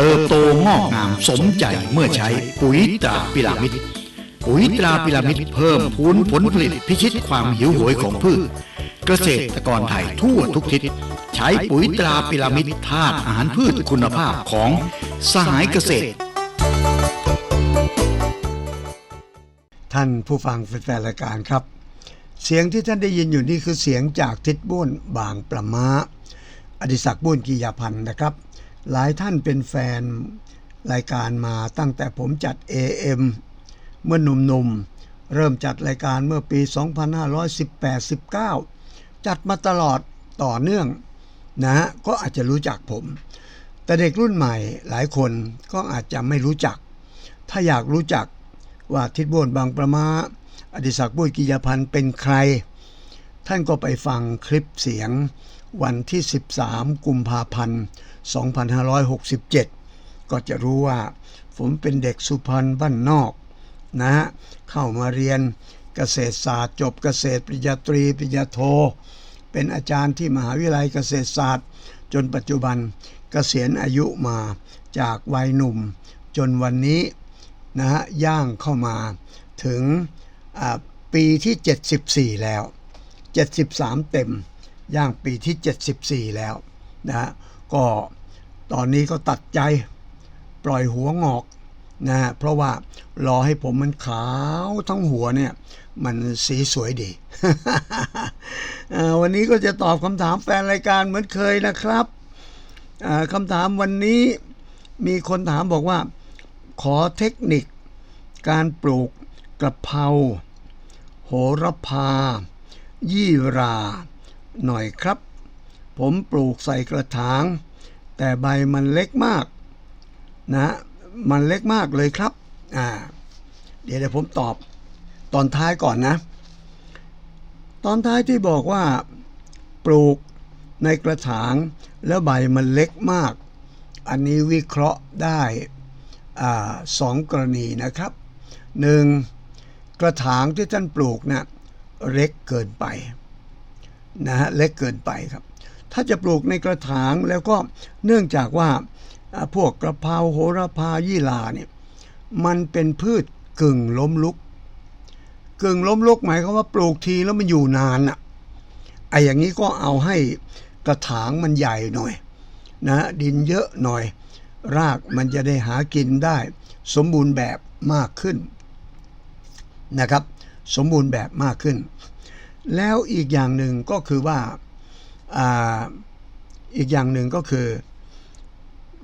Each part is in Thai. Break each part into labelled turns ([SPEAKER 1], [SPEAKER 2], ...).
[SPEAKER 1] เติบโตงอกงามสมใจเมื่อใช้ปุ๋ยตราพิรามิดปุ๋ยตราพิรามิดเพิ่มพูนผลผลิตพิชิตความหิวโหยของพืช เกษตรกรไทยทั่วทุกทิศใช้ปุ๋ยตราพิรามิดธาตุอาหารพืชคุณภาพของสหายเกษตร
[SPEAKER 2] ท่านผู้ฟังแฟนรายการครับ เสียงที่ท่านได้ยินอยู่นี่คือเสียงจากทิศบุ้นบางประมาอดิศักดิ์บุ้นกิยาพันธ์นะครับ หลายท่านเป็นแฟนรายการมาตั้งแต่ผมจัด AM เมื่อหนุ่มๆ เริ่มจัดรายการเมื่อปี 2518-19 จัดมาตลอดต่อเนื่องนะฮะก็อาจจะรู้จักผม แต่เด็กรุ่นใหม่หลายคนก็อาจจะไม่รู้จัก ถ้าอยากรู้จักว่าทิศโบนบางประมาอดิศักดิ์บุญกิยพันธ์เป็นใคร ท่านก็ไปฟังคลิปเสียง วันที่ 13 กุมภาพันธ์ 2567 ก็จะรู้ว่า ผมเป็นเด็กสุพรรณบ้านนอกนะฮะเข้ามาเรียนเกษตรศาสตร์ จบเกษตรปริญญาตรีปริญญาโท เป็นอาจารย์ที่มหาวิทยาลัยเกษตรศาสตร์ จนปัจจุบันเกษียณอายุมาจากวัยหนุ่ม จนวันนี้นะฮะย่างเข้ามาถึงปีที่ 74 แล้ว 73 เต็ม ย่างปีที่ 74 แล้วนะฮะก็ตอนนี้ก็ตัดใจปล่อยหัวงอกนะฮะเพราะว่ารอให้ผมมันขาวทั้งหัวเนี่ย มันสีสวยดี วันนี้ก็จะตอบคำถามแฟนรายการเหมือนเคยนะครับคำถามวันนี้มีคนถามบอกว่า ขอเทคนิคการปลูกกระเพราโหระพา ยี่รา หน่อยครับ ผมปลูกใส่กระถาง แต่ใบมันเล็กมากนะมันเล็กมากเลยครับอ่าเดี๋ยวเดี๋ยวผมตอบตอนท้ายก่อนนะ ตอนท้ายที่บอกว่า ปลูกในกระถางแล้วใบมันเล็กมาก อันนี้วิเคราะห์ได้อสองกรณีนะครับหนึ่งกระถางที่ท่านปลูกนะ่ะเล็กเกินไป นะฮะเล็กเกินไปครับ ถ้าจะปลูกในกระถางแล้วก็เนื่องจากว่าพวกกระเพราโหระพายี่หร่าเนี่ยมันเป็นพืชกึ่งล้มลุก กึ่งล้มลุกหมายความว่าปลูกทีแล้วมันอยู่นานอะไออย่างนี้ก็เอาให้กระถางมันใหญ่หน่อยนะดินเยอะหน่อย รากมันจะได้หากินได้ สมบูรณ์แบบมากขึ้นนะครับ สมบูรณ์แบบมากขึ้น แล้วอีกอย่างหนึ่งก็คือว่าอาอีกอย่างหนึ่งก็คือ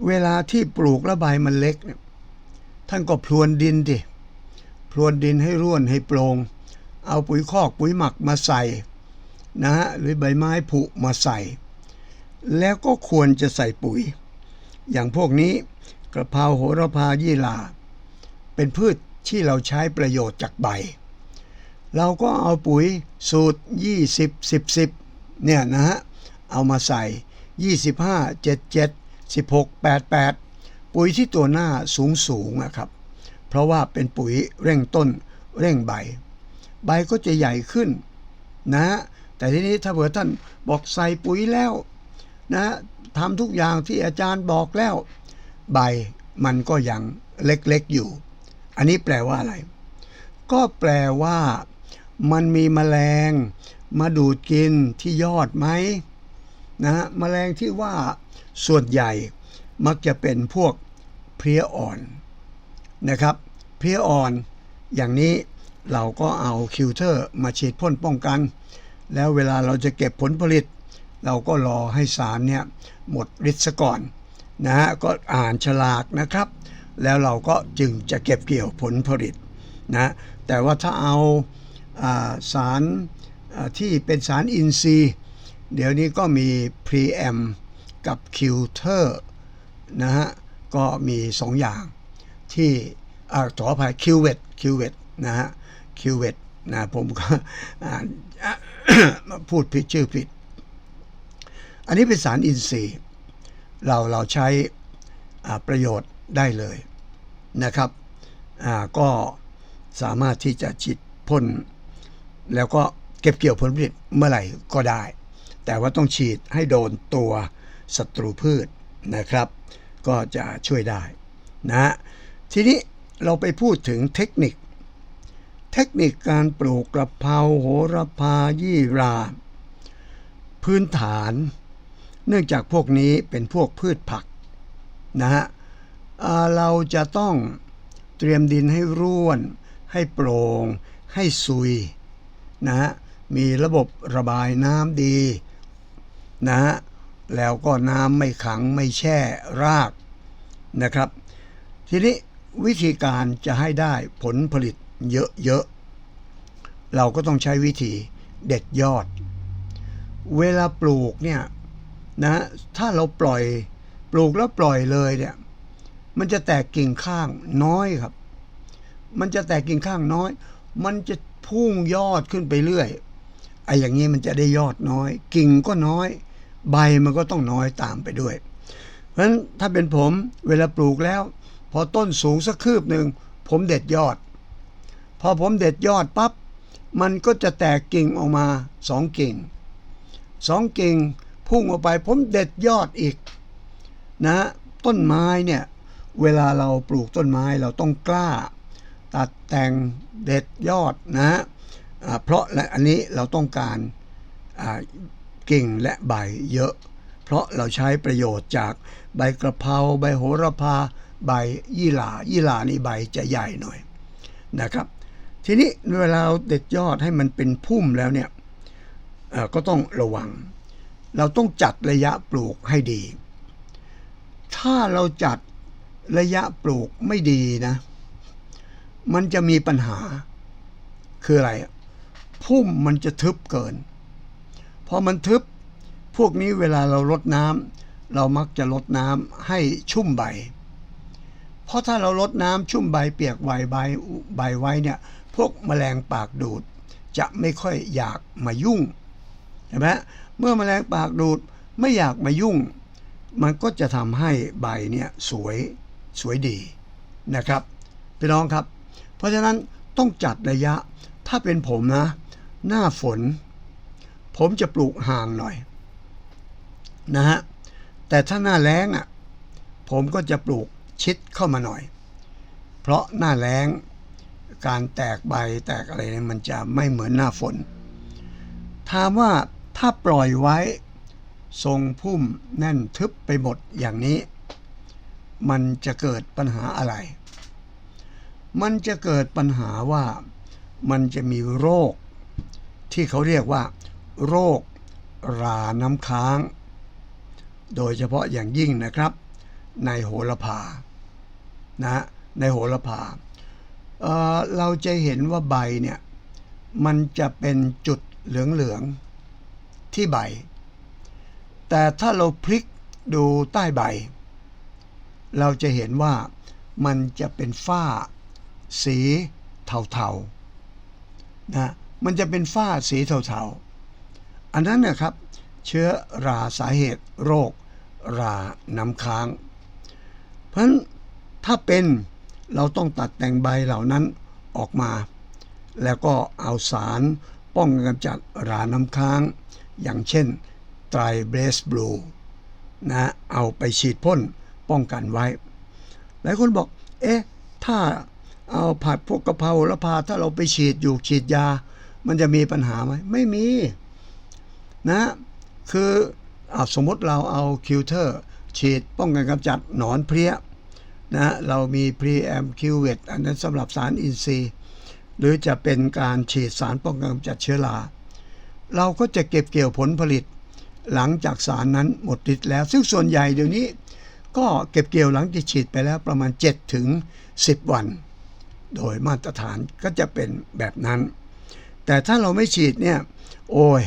[SPEAKER 2] เวลาที่ปลูกและใบมันเล็กเนี่ยท่านก็พรวนดินดิพรวนดินให้ร่วนให้โปร่งเอาปุ๋ยคอกปุ๋ยหมักมาใส่นะฮะหรือใบไม้ผุมาใส่ แล้วก็ควรจะใส่ปุ๋ย อย่างพวกนี้กระเพราโหระพายี่หร่าเป็นพืชที่เราใช้ประโยชน์จากใบ เราก็เอาปุ๋ยสูตร 20 10 10เนี่ยนะฮะเอามาใส่ 25 77 16 88 ปุ๋ยที่ตัวหน้าสูงสูงนะครับ เพราะว่าเป็นปุ๋ยเร่งต้นเร่งใบ ใบก็จะใหญ่ขึ้นนะฮะแต่ทีนี้ถ้าเผื่อท่านบอกใส่ปุ๋ยแล้วนะทำทุกอย่างที่อาจารย์บอกแล้ว ใบมันก็ยังเล็กๆอยู่ อันนี้แปลว่าอะไร ก็แปลว่า มันมีแมลงมาดูดกินที่ยอดไหมนะฮะแมลงที่ว่าส่วนใหญ่มักจะเป็นพวกเพลี้ยอ่อนนะครับเพลี้ยอ่อน อย่างนี้เราก็เอาคิวเทอร์มาฉีดพ่นป้องกัน แล้วเวลาเราจะเก็บผลผลิต เราก็รอให้สารเนี่ยหมดฤทธิ์ซะก่อนนะฮะก็อ่านฉลากนะครับ แล้วเราก็จึงจะเก็บเกี่ยวผลผลิตนะแต่ว่าถ้าเอา สารที่เป็นสารอินทรีย์ เดี๋ยวนี้ก็มีพรีแอมกับคิวเทอร์นะฮะ ก็มีสองอย่างที่อ่าขออภัยคิวเวตคิวเวตนะฮะคิวเวตนะผมก็พูดผิดชื่อผิด อันนี้เป็นสารอินทรีย์ เราเราใช้ประโยชน์ได้เลยนะครับก็สามารถที่จะฉีดพ่น แล้วก็เก็บเกี่ยวผลผลิตเมื่อไหร่ก็ได้ แต่ว่าต้องฉีดให้โดนตัวศัตรูพืชนะครับ ก็จะช่วยได้นะฮะทีนี้เราไปพูดถึงเทคนิค เทคนิคการปลูกกระเพราโหระพายี่รา พื้นฐาน เนื่องจากพวกนี้เป็นพวกพืชผักนะฮะเราจะต้องเตรียมดินให้ร่วน ให้โปร่ง ให้ซุย นะฮะมีระบบระบายน้ำดีนะฮะแล้วก็น้ำไม่ขังไม่แช่รากนะครับ ทีนี้วิธีการจะให้ได้ผลผลิตเยอะๆ เราก็ต้องใช้วิธีเด็ดยอด เวลาปลูกเนี่ยนะถ้าเราปล่อยปลูกแล้วปล่อยเลยเนี่ยมันจะแตกกิ่งข้างน้อยครับ มันจะแตกกิ่งข้างน้อย มันจะ พุ่งยอดขึ้นไปเรื่อยไอ้อย่างนี้มันจะได้ยอดน้อย กิ่งก็น้อย ใบมันก็ต้องน้อยตามไปด้วย เพราะฉะนั้นถ้าเป็นผมเวลาปลูกแล้ว พอต้นสูงสักคืบหนึ่งผมเด็ดยอด พอผมเด็ดยอดปั๊บมันก็จะแตกกิ่งออกมาสองกิ่งสองกิ่งพุ่งออกไปผมเด็ดยอดอีก นะ ต้นไม้เนี่ย เวลาเราปลูกต้นไม้เราต้องกล้า ตัดแต่งเด็ดยอดนะเพราะและอันนี้เราต้องการกิ่งและใบเยอะ เพราะเราใช้ประโยชน์จากใบกระเพราใบโหระพา ใบยี่หร่ายี่หร่านี่ใบจะใหญ่หน่อยนะครับ ทีนี้เวลาเราเด็ดยอดให้มันเป็นพุ่มแล้วเนี่ยก็ต้องระวัง เราต้องจัดระยะปลูกให้ดี ถ้าเราจัดระยะปลูกไม่ดีนะ มันจะมีปัญหา คืออะไรอะพุ่มมันจะทึบเกิน พอมันทึบ พวกนี้เวลาเราลดน้ำเรามักจะลดน้ำให้ชุ่มใบ เพราะถ้าเราลดน้ำชุ่มใบเปียกใบใบใบไว้เนี่ย พวกแมลงปากดูด จะไม่ค่อยอยากมายุ่งเห็นไหมเมื่อแมลงปากดูดไม่อยากมายุ่ง มันก็จะทำให้ใบเนี่ยสวยสวยดีนะครับพี่น้องครับ ราะฉะนั้นต้องจัดระยะ ถ้าเป็นผมนะ หน้าฝน ผมจะปลูกห่างหน่อยนะฮะ แต่ถ้าหน้าแล้งอะ ผมก็จะปลูกชิดเข้ามาหน่อย เพราะหน้าแล้งการแตกใบแตกอะไรเนี่ยมันจะไม่เหมือนหน้าฝน ถามว่าถ้าปล่อยไว้ ทรงพุ่มแน่นทึบไปหมดอย่างนี้ มันจะเกิดปัญหาอะไร มันจะเกิดปัญหาว่ามันจะมีโรค ที่เขาเรียกว่า โรคราน้ำค้าง โดยเฉพาะอย่างยิ่งนะครับ ในโหระพานะในโหระพาเเราจะเห็นว่าใบเนี่ยมันจะเป็นจุดเหลืองๆที่ใบ แต่ถ้าเราพลิกดูใต้ใบ เราจะเห็นว่ามันจะเป็นฝ้า สีเทาๆนะมันจะเป็นฝ้าสีเทาๆ อันนั้นนะครับ เชื้อราสาเหตุโรค ราน้ำค้าง เพราะฉะนั้นถ้าเป็นเราต้องตัดแต่งใบเหล่านั้นออกมา แล้วก็เอาสารป้องกันกำจัดราน้ำค้าง อย่างเช่นไตรเบสบลูนะเอาไปฉีดพ่นป้องกันไว้ หลายคนบอก เอ๊ะ ถ้า เอาผัดพวกกะเพราล้วพาถ้าเราไปฉีดอยู่ฉีดยา มันจะมีปัญหาไหมไม่มีนะคืออสมมติเราเอาคิวเทอร์ ฉีดป้องกันกำจัดหนอนเพลี้ยนะเรามีพรีแอมคิวเวตอันนั้นสำหรับสารอินทรีย์ หรือจะเป็นการฉีดสารป้องกันกำจัดเชื้อราเราก็จะเก็บเกี่ยวผลผลิต หลังจากสารนั้นหมดฤทธิ์แล้ว ซึ่งส่วนใหญ่เดี๋ยวนี้ ก็เก็บเกี่ยวหลังที่ฉีดไปแล้วประมาณ 7 ถึง 10 วัน โดยมาตรฐานก็จะเป็นแบบนั้น แต่ถ้าเราไม่ฉีดเนี่ย โอ้ย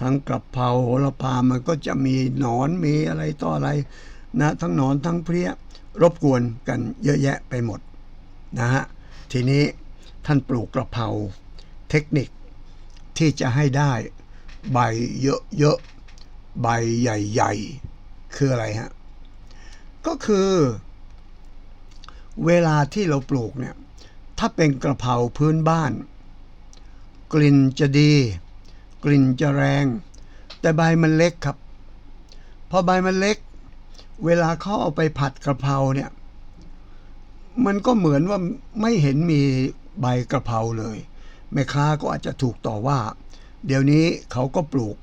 [SPEAKER 2] ทั้งกระเพราโหระพามันก็จะมีหนอนมีอะไรต่ออะไรนะทั้งหนอนทั้งเพลี้ยรบกวนกันเยอะแยะไปหมดนะฮะทีนี้ท่านปลูกกระเพราเทคนิคที่จะให้ได้ใบเยอะๆ ใบใหญ่ๆ คืออะไรฮะ ก็คือ เวลาที่เราปลูกเนี่ย ถ้าเป็นกระเพราพื้นบ้าน กลิ่นจะดี กลิ่นจะแรง แต่ใบมันเล็กครับพอใบมันเล็ก เวลาเขาเอาไปผัดกระเพราเนี่ย มันก็เหมือนว่าไม่เห็นมีใบกระเพราเลยแม่ค้าก็อาจจะถูกต่อว่า เดี๋ยวนี้เขาก็ปลูก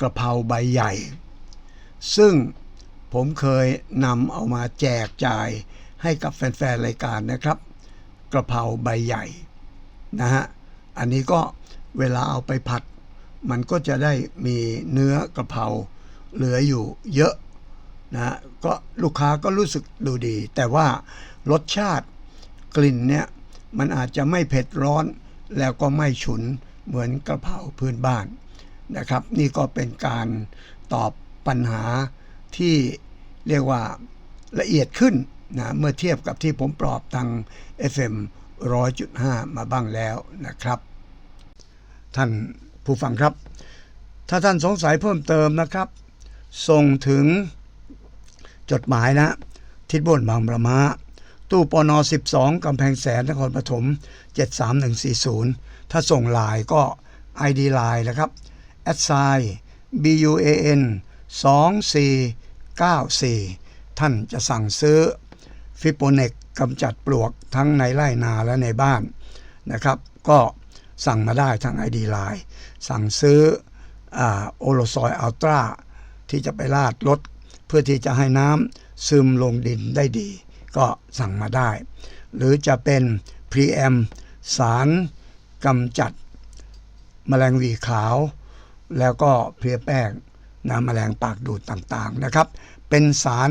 [SPEAKER 2] กระเพราใบใหญ่ ซึ่งผมเคยนำเอามาแจกจ่ายให้กับแฟนๆรายการนะครับ กระเพราใบใหญ่นะฮะอันนี้ก็เวลาเอาไปผัด มันก็จะได้มีเนื้อกระเพราเหลืออยู่เยอะนะก็ลูกค้าก็รู้สึกดูดี แต่ว่ารสชาติกลิ่นเนี่ยมันอาจจะไม่เผ็ดร้อนแล้วก็ไม่ฉุนเหมือนกระเพราพื้นบ้านนะครับ นี่ก็เป็นการตอบปัญหาที่เรียกว่าละเอียดขึ้น นะเมื่อเทียบกับที่ผมปลอบทาง FM 100.5 มาบ้างแล้วนะครับ ท่านผู้ฟังครับ ถ้าท่านสงสัยเพิ่มเติมนะครับ ส่งถึงจดหมายนะ ทิศบนบางประมาตู้ปน 12 กำแพงแสนนครปฐม 73140 ถ้าส่งลน์ก็ ID ไลน์นะครับแอดไซ BUAN 2494 ท่านจะสั่งซื้อ ฟิโปเนกกำจัดปลวกทั้งในไร่นาและในบ้านนะครับ ก็สั่งมาได้ทาง ID ไลน์สั่งซื้อโอโลซอยอัลตราที่จะไปลาดรถเพื่อที่จะให้น้ำซึมลงดินได้ดี ก็สั่งมาได้ หรือจะเป็นพรีแอมสารกำจัดแมลงวีขาว แล้วก็เพลียแป้งน้ำแมลงปากดูดต่างๆนะครับ เป็นสาร